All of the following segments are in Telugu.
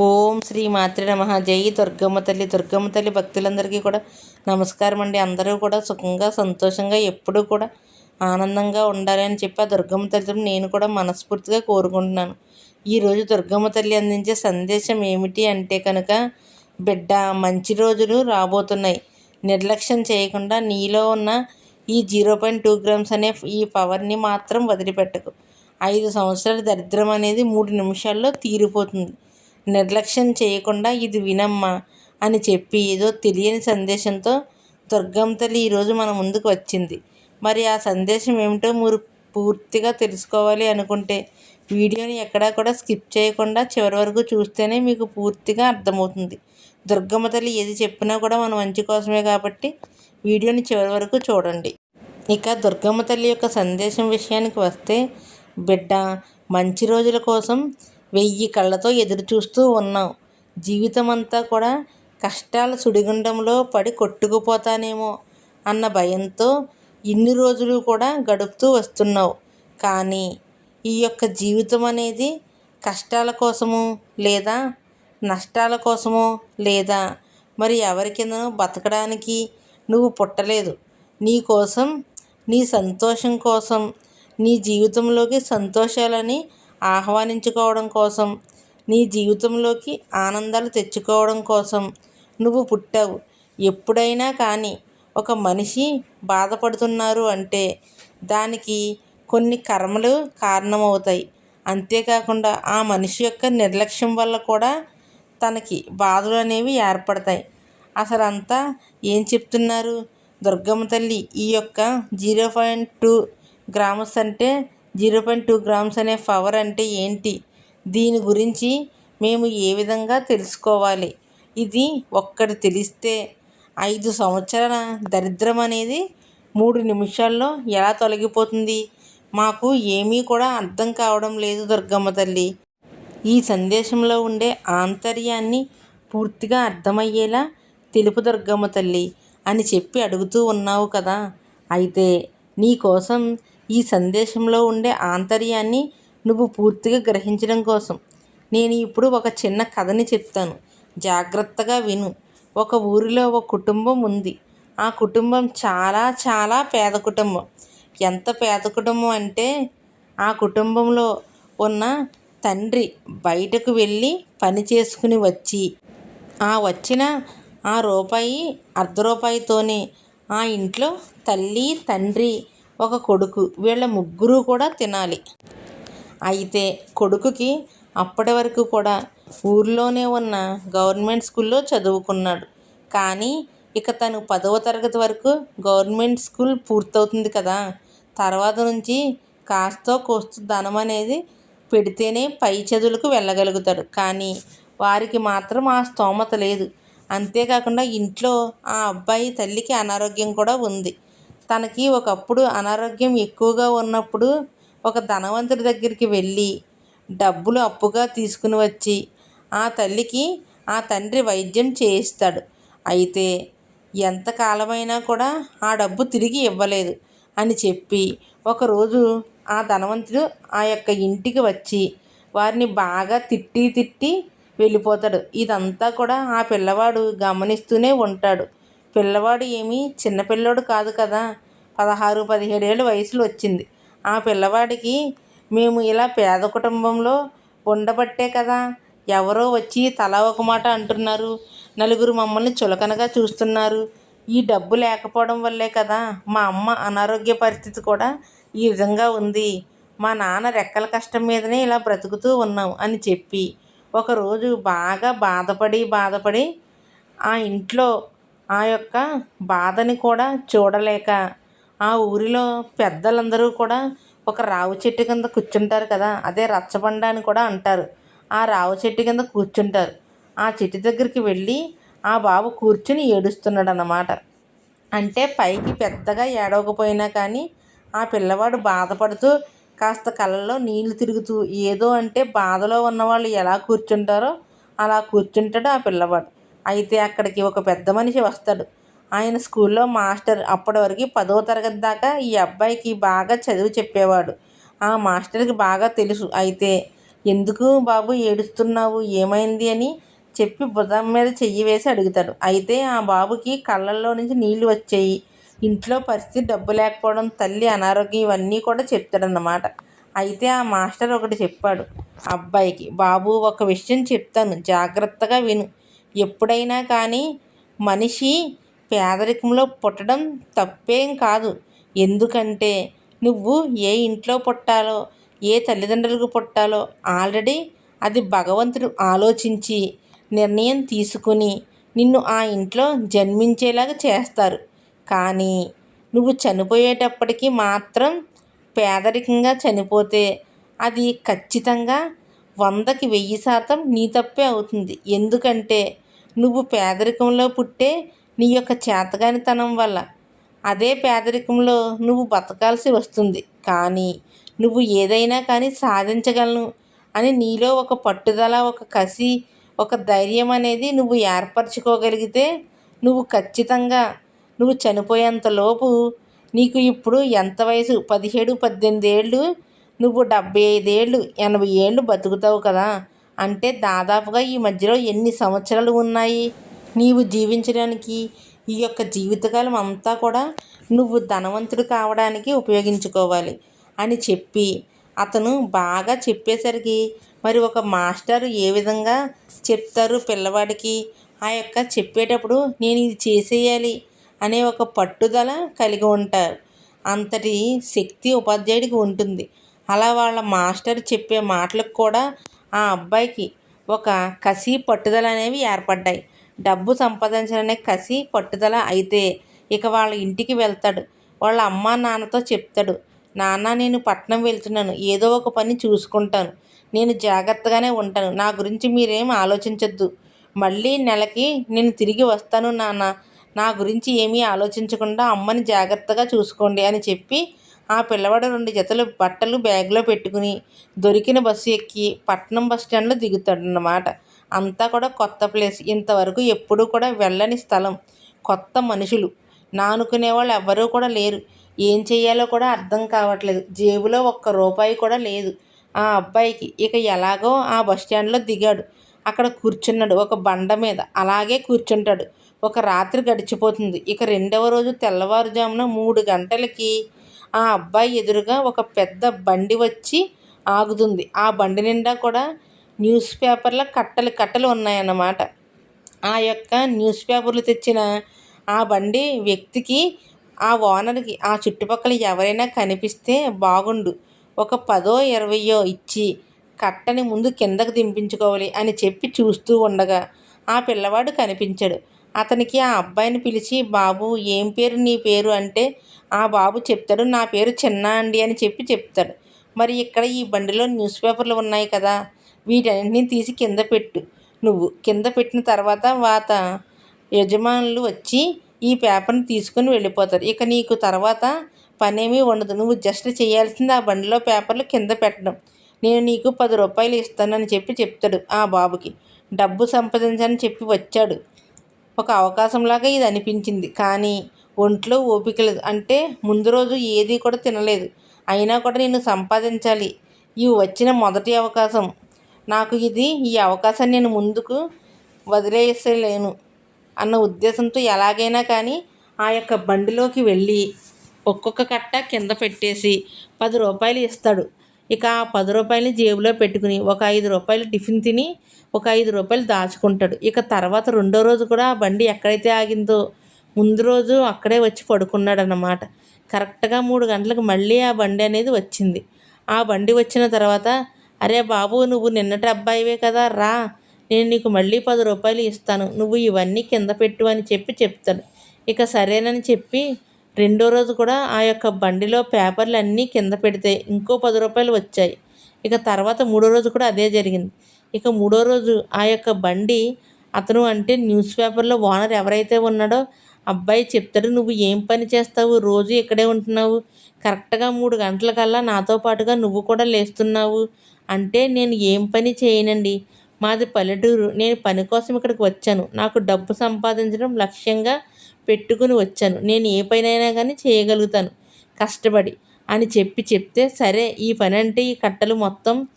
ఓం శ్రీ మాతృ నమ. జై దుర్గమ్మ తల్లి. దుర్గమ్మ తల్లి భక్తులందరికీ కూడా నమస్కారం అండి. అందరూ కూడా సుఖంగా సంతోషంగా ఎప్పుడూ కూడా ఆనందంగా ఉండాలని చెప్పి ఆ దుర్గమ్మ తల్లి నేను కూడా మనస్ఫూర్తిగా కోరుకుంటున్నాను. ఈరోజు దుర్గమ్మ తల్లి అందించే సందేశం ఏమిటి అంటే కనుక బిడ్డ మంచి రోజులు రాబోతున్నాయి. నిర్లక్ష్యం చేయకుండా నీలో ఉన్న ఈ జీరో పాయింట్ టూ గ్రామ్స్ అనే ఈ పవర్ని మాత్రం వదిలిపెట్టకు. ఐదు సంవత్సరాల దరిద్రం అనేది మూడు నిమిషాల్లో తీరిపోతుంది. నిర్లక్ష్యం చేయకుండా ఇది వినమ్మా అని చెప్పి ఏదో తెలియని సందేశంతో దుర్గమ్మ తల్లి ఈరోజు మన ముందుకు వచ్చింది. మరి ఆ సందేశం ఏమిటో మీరు పూర్తిగా తెలుసుకోవాలి అనుకుంటే వీడియోని ఎక్కడా కూడా స్కిప్ చేయకుండా చివరి వరకు చూస్తేనే మీకు పూర్తిగా అర్థమవుతుంది. దుర్గమ్మ తల్లి ఏది చెప్పినా కూడా మన మంచి కోసమే కాబట్టి వీడియోని చివరి వరకు చూడండి. ఇక దుర్గమ్మ తల్లి యొక్క సందేశం విషయానికి వస్తే బిడ్డ మంచి రోజుల కోసం వెయ్యి కళ్ళతో ఎదురు చూస్తూ ఉన్నాం. జీవితం అంతా కూడా కష్టాల సుడిగుండంలో పడి కొట్టుకుపోతానేమో అన్న భయంతో ఇన్ని రోజులు కూడా గడుపుతూ వస్తున్నావు. కానీ ఈ యొక్క జీవితం అనేది కష్టాల కోసము లేదా నష్టాల కోసమో లేదా మరి ఎవరి బతకడానికి నువ్వు పుట్టలేదు. నీ కోసం నీ సంతోషం కోసం నీ జీవితంలోకి సంతోషాలని ఆహ్వానించుకోవడం కోసం నీ జీవితంలోకి ఆనందాలు తెచ్చుకోవడం కోసం నువ్వు పుట్టావు. ఎప్పుడైనా కానీ ఒక మనిషి బాధపడుతున్నారు అంటే దానికి కొన్ని కర్మలు కారణమవుతాయి. అంతేకాకుండా ఆ మనిషి యొక్క నిర్లక్ష్యం వల్ల కూడా తనకి బాధలు అనేవి ఏర్పడతాయి. అసలు అంతా ఏం చెప్తున్నారు? దుర్గమ్మ తల్లి ఈ యొక్క జీరో పాయింట్ టూ గ్రామ్స్ అంటే జీరో పాయింట్ టూ గ్రామ్స్ అనే పవర్ అంటే ఏంటి? దీని గురించి మేము ఏ విధంగా తెలుసుకోవాలి? ఇది ఒక్కటి తెలిస్తే ఐదు సంవత్సరాల దరిద్రం అనేది మూడు నిమిషాల్లో ఎలా తొలగిపోతుంది? మాకు ఏమీ కూడా అర్థం కావడం లేదు దుర్గమ్మ తల్లి. ఈ సందేశంలో ఉండే ఆంతర్యాన్ని పూర్తిగా అర్థమయ్యేలా తెలుపు దుర్గమ్మ తల్లి అని చెప్పి అడుగుతూ ఉన్నావు కదా. అయితే నీకోసం ఈ సందేశంలో ఉండే ఆంతర్యాన్ని నువ్వు పూర్తిగా గ్రహించడం కోసం. నేను ఇప్పుడు ఒక చిన్న కథని చెప్తాను. జాగ్రత్తగా విను. ఒక ఊరిలో ఒక కుటుంబం ఉంది. ఆ కుటుంబం చాలా చాలా పేద కుటుంబం. ఎంత పేద కుటుంబం అంటే ఆ కుటుంబంలో ఉన్న తండ్రి బయటకు వెళ్ళి పని చేసుకుని వచ్చి ఆ వచ్చిన ఆ రూపాయి అర్ధ రూపాయితోనే ఆ ఇంట్లో తల్లి తండ్రి ఒక కొడుకు. వీళ్ళ ముగ్గురు కూడా తినాలి. అయితే కొడుకుకి అప్పటి వరకు కూడా ఊర్లోనే ఉన్న గవర్నమెంట్ స్కూల్లో చదువుకున్నాడు. కానీ ఇక తను పదవ తరగతి వరకు గవర్నమెంట్ స్కూల్ పూర్తవుతుంది కదా. తర్వాత నుంచి కాస్తో కోస్తో ధనం అనేది పెడితేనే పై చదువులకు వెళ్ళగలుగుతాడు. కానీ వారికి మాత్రం ఆ స్తోమత లేదు. అంతేకాకుండా ఇంట్లో ఆ అబ్బాయి తల్లికి అనారోగ్యం కూడా ఉంది. తనకి ఒకప్పుడు అనారోగ్యం ఎక్కువగా ఉన్నప్పుడు ఒక ధనవంతుడి దగ్గరికి వెళ్ళి డబ్బులు అప్పుగా తీసుకుని వచ్చి ఆ తల్లికి ఆ తండ్రి వైద్యం చేయిస్తాడు. అయితే ఎంత కాలమైనా కూడా ఆ డబ్బు తిరిగి ఇవ్వలేదు అని చెప్పి ఒకరోజు ఆ ధనవంతుడు ఆ యొక్క ఇంటికి వచ్చి వారిని బాగా తిట్టి తిట్టి వెళ్ళిపోతాడు. ఇదంతా కూడా ఆ పిల్లవాడు గమనిస్తూనే ఉంటాడు. పిల్లవాడు ఏమీ చిన్నపిల్లోడు కాదు కదా. పదహారు పదిహేడు వయసులో వచ్చింది. ఆ పిల్లవాడికి మేము ఇలా పేద కుటుంబంలో ఉండబట్టే కదా. ఎవరో వచ్చి తలా ఒక మాట అంటున్నారు. నలుగురు మమ్మల్ని చులకనగా చూస్తున్నారు. ఈ డబ్బు లేకపోవడం వల్లే కదా మా అమ్మ అనారోగ్య పరిస్థితి కూడా ఈ విధంగా ఉంది. మా నాన్న రెక్కల కష్టం మీదనే ఇలా బ్రతుకుతూ ఉన్నాం అని చెప్పి. ఒకరోజు బాగా బాధపడి బాధపడి ఆ ఇంట్లో ఆ యొక్క బాధని కూడా చూడలేక ఆ ఊరిలో పెద్దలందరూ కూడా ఒక రావి చెట్టు కింద కూర్చుంటారు కదా అదే రచ్చబండ అని కూడా అంటారు. ఆ రావి చెట్టు కింద కూర్చుంటారు. ఆ చెట్టు దగ్గరికి వెళ్ళి ఆ బాబు కూర్చుని ఏడుస్తున్నాడు అన్నమాట అంటే పైకి పెద్దగా ఏడవకపోయినా కానీ ఆ పిల్లవాడు బాధపడుతూ కాస్త కళ్ళలో నీళ్ళు తిరుగుతూ ఏదో అంటే బాధలో ఉన్నవాళ్ళు ఎలా కూర్చుంటారో అలా కూర్చుంటాడు ఆ పిల్లవాడు. అయితే అక్కడికి ఒక పెద్ద మనిషి వస్తాడు. ఆయన స్కూల్లో మాస్టర్ అప్పటి వరకు పదవ తరగతి దాకా ఈ అబ్బాయికి బాగా చదువు చెప్పేవాడు. ఆ మాస్టర్కి బాగా తెలుసు. అయితే ఎందుకు బాబు ఏడుస్తున్నావు? ఏమైంది? అని చెప్పి భుజం మీద చెయ్యి వేసి అడుగుతాడు. అయితే ఆ బాబుకి కళ్ళల్లో నుంచి నీళ్ళు వచ్చాయి. ఇంట్లో పరిస్థితి డబ్బు లేకపోవడం తల్లి అనారోగ్యం ఇవన్నీ కూడా చెప్తాడన్నమాట. అయితే ఆ మాస్టర్ ఒకటి చెప్పాడు. అబ్బాయికి బాబు ఒక విషయం చెప్తాను. జాగ్రత్తగా విను. ఎప్పుడైనా కానీ మనిషి పేదరికంలో పుట్టడం తప్పేం కాదు. ఎందుకంటే నువ్వు ఏ ఇంట్లో పుట్టాలో ఏ తల్లిదండ్రులకు పుట్టాలో ఆల్రెడీ అది భగవంతుడు ఆలోచించి నిర్ణయం తీసుకుని నిన్ను ఆ ఇంట్లో జన్మించేలాగా చేస్తారు. కానీ నువ్వు చనిపోయేటప్పటికి మాత్రం పేదరికంగా చనిపోతే అది ఖచ్చితంగా వందకి వెయ్యి శాతం నీ తప్పే అవుతుంది. ఎందుకంటే నువ్వు పేదరికంలో పుట్టే నీ యొక్క చేతగానితనం వల్ల అదే పేదరికంలో నువ్వు బతకాల్సి వస్తుంది. కానీ నువ్వు ఏదైనా కానీ సాధించగలను అని నీలో ఒక పట్టుదల ఒక కసి ఒక ధైర్యం అనేది నువ్వు ఏర్పరచుకోగలిగితే నువ్వు ఖచ్చితంగా నువ్వు చనిపోయేంతలోపు నీకు ఇప్పుడు ఎంత వయసు? పదిహేడు పద్దెనిమిది ఏళ్ళు నువ్వు డెబ్బై ఐదేళ్ళు ఎనభై ఏళ్ళు బతుకుతావు కదా. అంటే దాదాపుగా ఈ మధ్యలో ఎన్ని సంవత్సరాలు ఉన్నాయి నీవు జీవించడానికి? ఈ యొక్క జీవితకాలం అంతా కూడా నువ్వు ధనవంతుడు కావడానికి ఉపయోగించుకోవాలి అని చెప్పి అతను బాగా చెప్పేసరికి మరి ఒక మాస్టర్ ఏ విధంగా చెప్తారు పిల్లవాడికి? ఆ యొక్క చెప్పేటప్పుడు నేను ఇది చేసేయాలి అనే ఒక పట్టుదల కలిగి ఉంటారు. అంతటి శక్తి ఉపాధ్యాయుడికి ఉంటుంది. అలా వాళ్ళ మాస్టర్ చెప్పే మాటలకు కూడా ఆ అబ్బాయికి ఒక కసి పట్టుదల అనేవి ఏర్పడ్డాయి. డబ్బు సంపాదించాలనే కసి పట్టుదల అయితే ఇక వాళ్ళ ఇంటికి వెళ్తాడు. వాళ్ళ అమ్మ నాన్నతో చెప్తాడు నాన్న నేను పట్నం వెళ్తున్నాను. ఏదో ఒక పని చూసుకుంటాను. నేను జాగ్రత్తగానే ఉంటాను. నా గురించి మీరేం ఆలోచించొద్దు. మళ్ళీ నెలకి నేను తిరిగి వస్తాను నాన్న. నా గురించి ఏమీ ఆలోచించకుండా అమ్మని జాగ్రత్తగా చూసుకోండి అని చెప్పి ఆ పిల్లవాడు రెండు జతలు బట్టలు బ్యాగ్లో పెట్టుకుని దొరికిన బస్సు ఎక్కి పట్నం బస్ స్టాండ్లో దిగుతాడన్నమాట. అంతా కూడా కొత్త ప్లేస్. ఇంతవరకు ఎప్పుడూ కూడా వెళ్ళని స్థలం. కొత్త మనుషులు. నానుకునే వాళ్ళు ఎవ్వరూ కూడా లేరు. ఏం చేయాలో కూడా అర్థం కావట్లేదు. జేబులో ఒక్క రూపాయి కూడా లేదు. ఆ అబ్బాయికి. ఇక ఎలాగో ఆ బస్ స్టాండ్లో దిగాడు. అక్కడ కూర్చున్నాడు. ఒక బండ మీద. అలాగే కూర్చుంటాడు. ఒక రాత్రి గడిచిపోతుంది. ఇక రెండవ రోజు తెల్లవారుజామున మూడు గంటలకి ఆ అబ్బాయి ఎదురుగా ఒక పెద్ద బండి వచ్చి ఆగుతుంది. ఆ బండి నిండా కూడా న్యూస్ పేపర్ల కట్టలు కట్టలు ఉన్నాయన్నమాట. ఆ యొక్క న్యూస్ పేపర్లు తెచ్చిన ఆ బండి వ్యక్తికి ఆ ఓనర్కి ఆ చుట్టుపక్కల ఎవరైనా కనిపిస్తే బాగుండు. ఒక పదో ఇరవయో ఇచ్చి కట్టని ముందు కిందకు దింపించుకోవాలి అని చెప్పి చూస్తూ ఉండగా ఆ పిల్లవాడు కనిపించాడు. అతనికి ఆ అబ్బాయిని పిలిచి బాబు ఏం పేరు నీ పేరు? అంటే ఆ బాబు చెప్తాడు నా పేరు చిన్న అండి అని చెప్పి చెప్తాడు. మరి ఇక్కడ ఈ బండిలో న్యూస్ పేపర్లు ఉన్నాయి కదా వీటన్నింటినీ తీసి కింద పెట్టు. నువ్వు కింద పెట్టిన తర్వాత వాత యజమానులు వచ్చి ఈ పేపర్ని తీసుకుని వెళ్ళిపోతారు. ఇక నీకు తర్వాత పనేమీ ఉండదు. నువ్వు జస్ట్ చేయాల్సింది ఆ బండిలో పేపర్లు కింద పెట్టడం. నేను నీకు పది రూపాయలు ఇస్తానని చెప్పి చెప్తాడు ఆ బాబుకి. డబ్బు సంపాదించని చెప్పి వచ్చాడు. ఒక అవకాశంలాగా ఇది అనిపించింది. కానీ ఒంట్లో ఓపిక లేదు. అంటే ముందు రోజు ఏది కూడా తినలేదు. అయినా కూడా నేను సంపాదించాలి. ఇవి వచ్చిన మొదటి అవకాశం. నాకు ఇది ఈ అవకాశాన్ని నేను ముందుకు వదిలేసలేను అన్న ఉద్దేశంతో ఎలాగైనా కానీ ఆ యొక్క బండిలోకి వెళ్ళి ఒక్కొక్క కట్ట కింద పెట్టేసి పది రూపాయలు ఇస్తాడు. ఇక ఆ పది రూపాయలని జేబులో పెట్టుకుని ఒక ఐదు రూపాయలు టిఫిన్ తిని ఒక ఐదు రూపాయలు దాచుకుంటాడు. ఇక తర్వాత రెండో రోజు కూడా ఆ బండి ఎక్కడైతే ఆగిందో ముందు రోజు అక్కడే వచ్చి పడుకున్నాడు అన్నమాట కరెక్ట్గా మూడు గంటలకు మళ్ళీ ఆ బండి అనేది వచ్చింది. ఆ బండి వచ్చిన తర్వాత అరే బాబు నువ్వు నిన్నటి అబ్బాయివే కదా రా. నేను నీకు మళ్ళీ పది రూపాయలు ఇస్తాను. నువ్వు ఇవన్నీ కింద పెట్టు అని చెప్పి చెప్తాడు. ఇక సరేనని చెప్పి రెండో రోజు కూడా ఆ యొక్క బండిలో పేపర్లు అన్నీ కింద పెడితే ఇంకో పది రూపాయలు వచ్చాయి. ఇక తర్వాత మూడో రోజు కూడా అదే జరిగింది. ఇక మూడో రోజు ఆ యొక్క బండి అతను అంటే న్యూస్ పేపర్లో ఓనర్ ఎవరైతే ఉన్నాడో అబ్బాయి చెప్తాడు నువ్వు ఏం పని చేస్తావు? రోజు ఇక్కడే ఉంటున్నావు. కరెక్ట్గా మూడు గంటలకల్లా నాతో పాటుగా నువ్వు కూడా లేస్తున్నావు. అంటే నేను ఏం పని చేయనండి. మాది పల్లెటూరు. నేను పని కోసం ఇక్కడికి వచ్చాను. నాకు డబ్బు సంపాదించడం లక్ష్యంగా పెట్టుకుని వచ్చాను. నేను ఏ పనైనా కానీ చేయగలుగుతాను. కష్టపడి అని చెప్పి చెప్తే సరే ఈ పని అంటే ఈ కట్టలు మొత్తం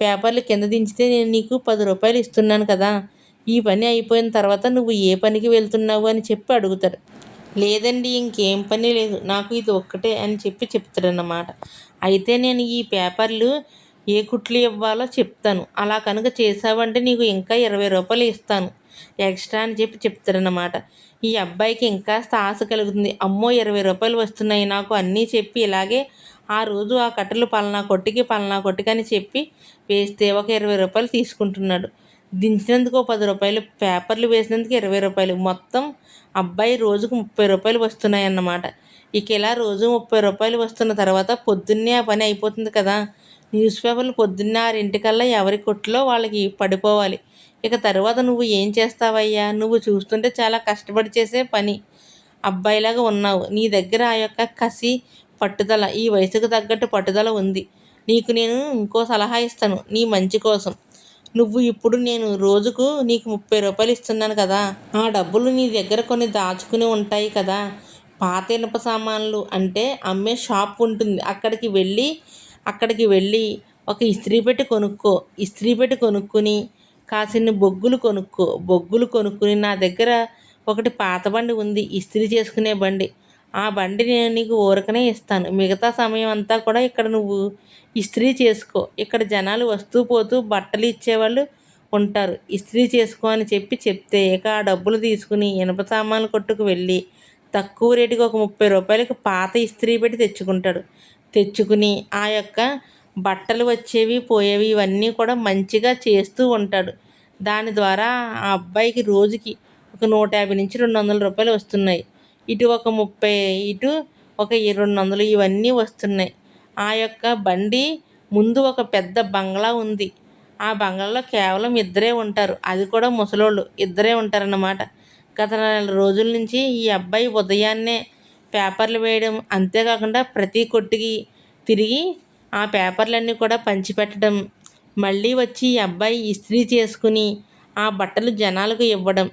పేపర్లు కింద దించితే నేను నీకు పది రూపాయలు ఇస్తున్నాను కదా. ఈ పని అయిపోయిన తర్వాత నువ్వు ఏ పనికి వెళ్తున్నావు అని చెప్పి అడుగుతాడు. లేదండి ఇంకేం పని లేదు. నాకు ఇది ఒక్కటే అని చెప్పి చెప్తాడన్నమాట. అయితే నేను ఈ పేపర్లు ఏ కుట్లు ఇవ్వాలో చెప్తాను. అలా కనుక చేసావంటే నీకు ఇంకా ఇరవై రూపాయలు ఇస్తాను. ఎక్స్ట్రా అని చెప్పి చెప్తారన్నమాట. ఈ అబ్బాయికి ఇంకాస్త ఆశ కలుగుతుంది. అమ్మో ఇరవై రూపాయలు వస్తున్నాయి నాకు అన్నీ చెప్పి ఇలాగే ఆ రోజు ఆ కట్టెలు పలానా కొట్టికి పలానా కొట్టికి అని చెప్పి వేస్తే ఒక ఇరవై రూపాయలు తీసుకుంటున్నాడు. దించినందుకు పది రూపాయలు పేపర్లు వేసినందుకు ఇరవై రూపాయలు. మొత్తం అబ్బాయి రోజుకు ముప్పై రూపాయలు వస్తున్నాయి అన్నమాట ఇక ఇలా రోజు ముప్పై రూపాయలు వస్తున్న తర్వాత పొద్దున్నే ఆ పని అయిపోతుంది కదా. న్యూస్ పేపర్లు పొద్దున్న ఆరింటికల్లా ఎవరి కొట్లో వాళ్ళకి పడిపోవాలి. ఇక తర్వాత నువ్వు ఏం చేస్తావయ్యా? నువ్వు చూస్తుంటే చాలా కష్టపడి చేసే పని. అబ్బాయిలాగా ఉన్నావు. నీ దగ్గర ఆ యొక్క కసి పట్టుదల ఈ వయసుకు తగ్గట్టు పట్టుదల ఉంది. నీకు నేను ఇంకో సలహా ఇస్తాను. నీ మంచి కోసం. నువ్వు ఇప్పుడు నేను రోజుకు నీకు ముప్పై రూపాయలు ఇస్తున్నాను కదా. ఆ డబ్బులు నీ దగ్గర కొన్ని దాచుకుని ఉంటాయి కదా. పాత ఇనుప సామాన్లు అంటే అమ్మే షాప్ ఉంటుంది. అక్కడికి వెళ్ళి అక్కడికి వెళ్ళి ఒక ఇస్త్రీ పెట్టి కొనుక్కో ఇస్త్రీ పెట్టి కొనుక్కుని కాసిన్ని బొగ్గులు కొనుక్కో బొగ్గులు కొనుక్కుని నా దగ్గర ఒకటి పాత బండి ఉంది ఇస్త్రీ చేసుకునే బండి. ఆ బండి నేను నీకు ఊరకనే ఇస్తాను. మిగతా సమయం అంతా కూడా ఇక్కడ నువ్వు ఇస్త్రీ చేసుకో. ఇక్కడ జనాలు వస్తూ పోతూ బట్టలు ఇచ్చేవాళ్ళు ఉంటారు. ఇస్త్రీ చేసుకో అని చెప్పి చెప్తే ఇక ఆ డబ్బులు తీసుకుని ఇనప సామాన్లు కొట్టుకు వెళ్ళి తక్కువ రేటుకి ఒక ముప్పై రూపాయలకి పాత ఇస్త్రీ పెట్టి తెచ్చుకుంటాడు. తెచ్చుకుని ఆ యొక్క బట్టలు వచ్చేవి పోయేవి ఇవన్నీ కూడా మంచిగా చేస్తూ ఉంటాడు. దాని ద్వారా ఆ అబ్బాయికి రోజుకి ఒక నూట యాభై నుంచి రెండు వందల రూపాయలు వస్తున్నాయి. ఇటు ఒక ముప్పై ఇటు ఒక రెండు వందలు ఇవన్నీ వస్తున్నాయి. ఆ యొక్క బండి ముందు ఒక పెద్ద బంగ్లా ఉంది. ఆ బంగ్లాలో కేవలం ఇద్దరే ఉంటారు. అది కూడా ముసలోళ్ళు. ఇద్దరే ఉంటారన్నమాట. గత నెల రోజుల నుంచి ఈ అబ్బాయి ఉదయాన్నే పేపర్లు వేయడం అంతేకాకుండా ప్రతి కొట్టుకి తిరిగి ఆ పేపర్లన్నీ కూడా పంచిపెట్టడం మళ్ళీ వచ్చి ఈ అబ్బాయి ఇస్త్రీ చేసుకుని ఆ బట్టలు జనాలకు ఇవ్వడం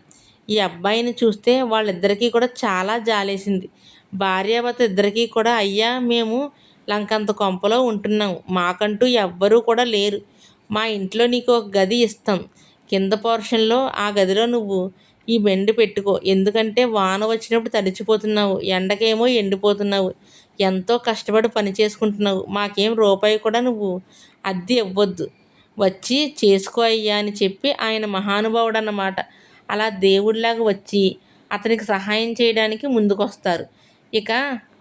ఈ అబ్బాయిని చూస్తే వాళ్ళిద్దరికీ కూడా చాలా జాలేసింది. భార్యాభర్త ఇద్దరికీ కూడా అయ్యా మేము లంకంత కొంపలో ఉంటున్నాం మాకంటూ ఎవ్వరూ కూడా లేరు. మా ఇంట్లో నీకు ఒక గది ఇస్తాం. కింద పోర్షన్లో ఆ గదిలో నువ్వు ఈ బెండు పెట్టుకో. ఎందుకంటే వాన వచ్చినప్పుడు తడిచిపోతున్నావు ఎండకేమో ఎండిపోతున్నావు ఎంతో కష్టపడి పని చేసుకుంటున్నావు. మాకేం రూపాయి కూడా నువ్వు అద్దె ఇవ్వద్దు. వచ్చి చేసుకో అయ్యా అని చెప్పి ఆయన మహానుభావుడు అన్నమాట అలా దేవుడిలాగా వచ్చి అతనికి సహాయం చేయడానికి ముందుకొస్తారు. ఇక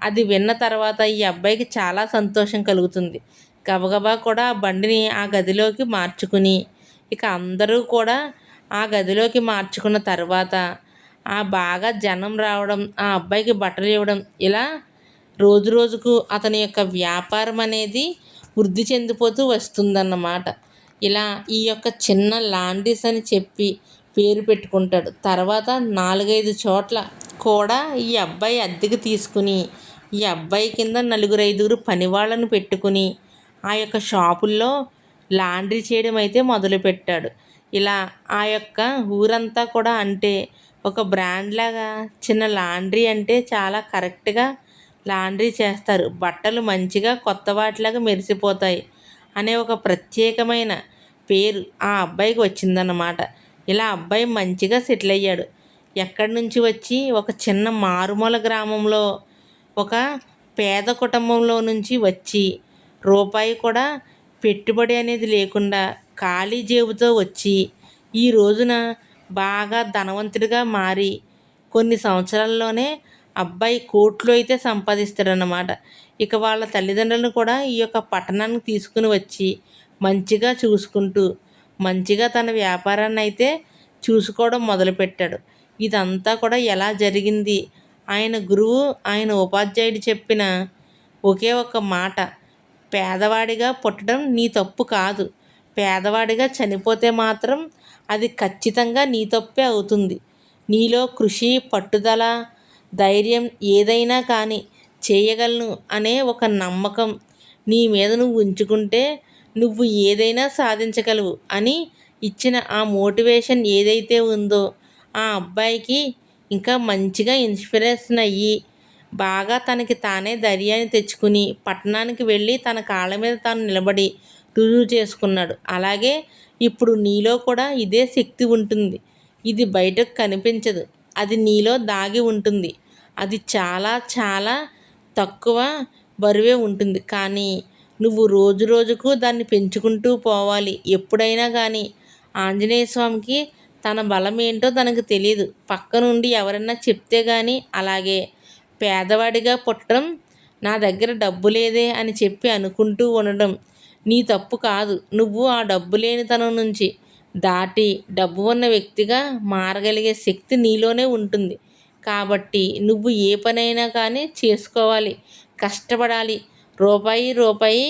అది విన్న తర్వాత ఈ అబ్బాయికి చాలా సంతోషం కలుగుతుంది. గబగబా కూడా ఆ బండిని ఆ గదిలోకి మార్చుకుని ఇక అందరూ కూడా ఆ గదిలోకి మార్చుకున్న తర్వాత ఆ బాగా జనం రావడం ఆ అబ్బాయికి బట్టలు ఇవ్వడం ఇలా రోజు రోజుకు అతని యొక్క వ్యాపారం అనేది వృద్ధి చెందిపోతూ వస్తుందన్నమాట. ఇలా ఈ యొక్క చిన్న లాండీస్ అని చెప్పి పేరు పెట్టుకుంటాడు. తర్వాత నాలుగైదు చోట్ల కూడా ఈ అబ్బాయి అద్దెకు తీసుకుని ఈ అబ్బాయి కింద నలుగురు ఐదుగురు పనివాళ్ళను పెట్టుకుని ఆ యొక్క షాపుల్లో లాండ్రీ చేయడం అయితే మొదలుపెట్టాడు. ఇలా ఆ యొక్క ఊరంతా కూడా అంటే ఒక బ్రాండ్ లాగా చిన్న లాండ్రీ అంటే చాలా కరెక్ట్గా లాండ్రీ చేస్తారు. బట్టలు మంచిగా కొత్త వాటిలాగా మెరిసిపోతాయి అనే ఒక ప్రత్యేకమైన పేరు ఆ అబ్బాయికి వచ్చిందన్నమాట. ఇలా అబ్బాయి మంచిగా సెటిల్ అయ్యాడు. ఎక్కడి నుంచి వచ్చి ఒక చిన్న మారుమూల గ్రామంలో ఒక పేద కుటుంబంలో నుంచి వచ్చి రూపాయి కూడా పెట్టుబడి అనేది లేకుండా ఖాళీ జేబుతో వచ్చి ఈ రోజున బాగా ధనవంతుడిగా మారి కొన్ని సంవత్సరాల్లోనే అబ్బాయి కోట్లు అయితే సంపాదిస్తాడన్నమాట. ఇక వాళ్ళ తల్లిదండ్రులను కూడా ఈ యొక్క పట్టణానికి తీసుకుని వచ్చి మంచిగా చూసుకుంటూ మంచిగా తన వ్యాపారాన్ని అయితే చూసుకోవడం మొదలుపెట్టాడు. ఇదంతా కూడా ఎలా జరిగింది? ఆయన గురువు ఆయన ఉపాధ్యాయుడు చెప్పిన ఒకే ఒక మాట పేదవాడిగా పుట్టడం నీ తప్పు కాదు. పేదవాడిగా చనిపోతే మాత్రం అది ఖచ్చితంగా నీ తప్పే అవుతుంది. నీలో కృషి పట్టుదల ధైర్యం ఏదైనా కానీ చేయగలను అనే ఒక నమ్మకం నీ మీద నువ్వు ఉంచుకుంటే నువ్వు ఏదైనా సాధించగలవు అని ఇచ్చిన ఆ మోటివేషన్ ఏదైతే ఉందో ఆ అబ్బాయికి ఇంకా మంచిగా ఇన్స్పిరేషన్ అయ్యి బాగా తనకి తానే ధైర్యాన్ని తెచ్చుకుని పట్టణానికి వెళ్ళి తన కాళ్ళ మీద తాను నిలబడి రుజువు చేసుకున్నాడు. అలాగే ఇప్పుడు నీలో కూడా ఇదే శక్తి ఉంటుంది. ఇది బయటకు కనిపించదు. అది నీలో దాగి ఉంటుంది. అది చాలా చాలా తక్కువ బరువే ఉంటుంది. కానీ నువ్వు రోజు రోజుకు దాన్ని పెంచుకుంటూ పోవాలి. ఎప్పుడైనా కానీ ఆంజనేయ స్వామికి తన బలం ఏంటో తనకు తెలియదు పక్క నుండి ఎవరన్నా చెప్తే కానీ అలాగే పేదవాడిగా పుట్టడం నా దగ్గర డబ్బు లేదే అని చెప్పి అనుకుంటూ ఉండడం నీ తప్పు కాదు. నువ్వు ఆ డబ్బు లేనితనం నుంచి దాటి డబ్బు ఉన్న వ్యక్తిగా మారగలిగే శక్తి నీలోనే ఉంటుంది. కాబట్టి నువ్వు ఏ పనైనా కానీ చేసుకోవాలి కష్టపడాలి రూపాయి రూపాయి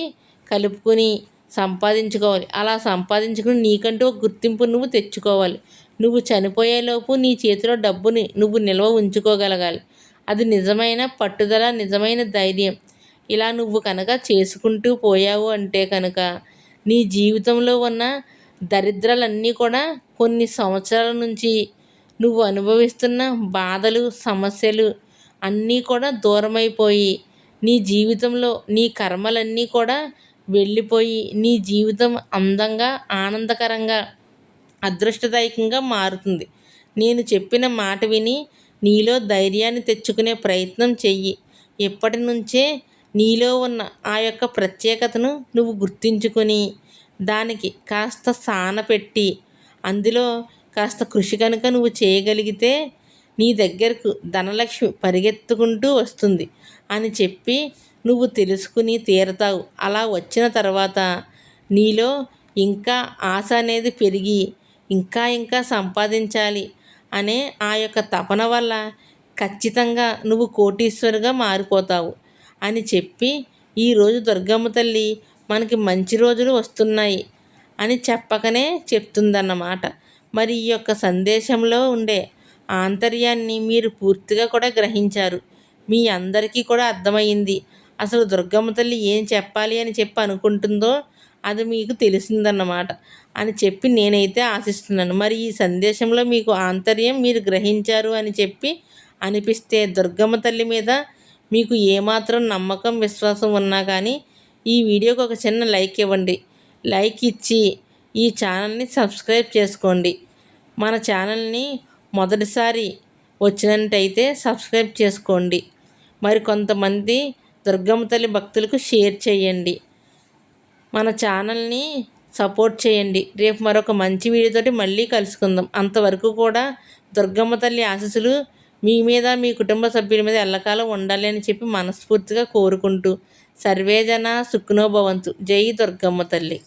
కలుపుకొని సంపాదించుకోవాలి. అలా సంపాదించుకుని నీకంటూ ఒక గుర్తింపు నువ్వు తెచ్చుకోవాలి. నువ్వు చనిపోయేలోపు నీ చేతిలో డబ్బుని నువ్వు నిల్వ ఉంచుకోగలగాలి. అది నిజమైన పట్టుదల నిజమైన ధైర్యం. ఇలా నువ్వు కనుక చేసుకుంటూ పోయావు అంటే కనుక నీ జీవితంలో ఉన్న దరిద్రాలన్నీ కూడా కొన్ని సంవత్సరాల నుంచి నువ్వు అనుభవిస్తున్న బాధలు సమస్యలు అన్నీ కూడా దూరమైపోయి నీ జీవితంలో నీ కర్మలన్నీ కూడా వెళ్ళిపోయి నీ జీవితం అందంగా ఆనందకరంగా అదృష్టదాయకంగా మారుతుంది. నేను చెప్పిన మాట విని నీలో ధైర్యాన్ని తెచ్చుకునే ప్రయత్నం చెయ్యి. ఇప్పటి నుంచే నీలో ఉన్న ఆ యొక్క ప్రత్యేకతను నువ్వు గుర్తించుకొని దానికి కాస్త సాన పెట్టి అందులో కాస్త కృషి కనుక నువ్వు చేయగలిగితే నీ దగ్గరకు ధనలక్ష్మి పరిగెత్తుకుంటూ వస్తుంది అని చెప్పి నువ్వు తెలుసుకుని తీరతావు. అలా వచ్చిన తర్వాత నీలో ఇంకా ఆశ అనేది పెరిగి ఇంకా ఇంకా సంపాదించాలి. అనే ఆ యొక్క తపన వల్ల ఖచ్చితంగా నువ్వు కోటీశ్వరుగా మారిపోతావు అని చెప్పి ఈరోజు దుర్గమ్మ తల్లి మనకి మంచి రోజులు వస్తున్నాయి అని చెప్పకనే చెప్తుందన్నమాట. మరి ఈ యొక్క సందేశంలో ఉండే ఆంతర్యాన్ని మీరు పూర్తిగా కూడా గ్రహించారు. మీ అందరికీ కూడా అర్థమైంది అసలు దుర్గమ్మ తల్లి ఏం చెప్పాలి అని చెప్పి అనుకుంటుందో అది మీకు తెలిసిందన్నమాట అని చెప్పి నేనైతే ఆశిస్తున్నాను. మరి ఈ సందేశంలో మీకు ఆంతర్యం మీరు గ్రహించారు అని చెప్పి అనిపిస్తే దుర్గమ్మ తల్లి మీద మీకు ఏమాత్రం నమ్మకం విశ్వాసం ఉన్నా కానీ ఈ వీడియోకి ఒక చిన్న లైక్ ఇవ్వండి. లైక్ ఇచ్చి ఈ ఛానల్ని సబ్స్క్రైబ్ చేసుకోండి. మన ఛానల్ని మొదటిసారి వచ్చినట్టయితే సబ్స్క్రైబ్ చేసుకోండి. మరి కొంతమంది దుర్గమ్మ తల్లి భక్తులకు షేర్ చేయండి. మన ఛానల్ని సపోర్ట్ చేయండి. రేపు మరొక మంచి వీడియోతోటి మళ్ళీ కలుసుకుందాం. అంతవరకు కూడా దుర్గమ్మ తల్లి ఆశీస్సులు మీ మీద మీ కుటుంబ సభ్యుల మీద ఎల్లకాలం ఉండాలి అని చెప్పి మనస్ఫూర్తిగా కోరుకుంటూ సర్వేజన సుఖ్నోభవంతు జై దుర్గమ్మ తల్లి.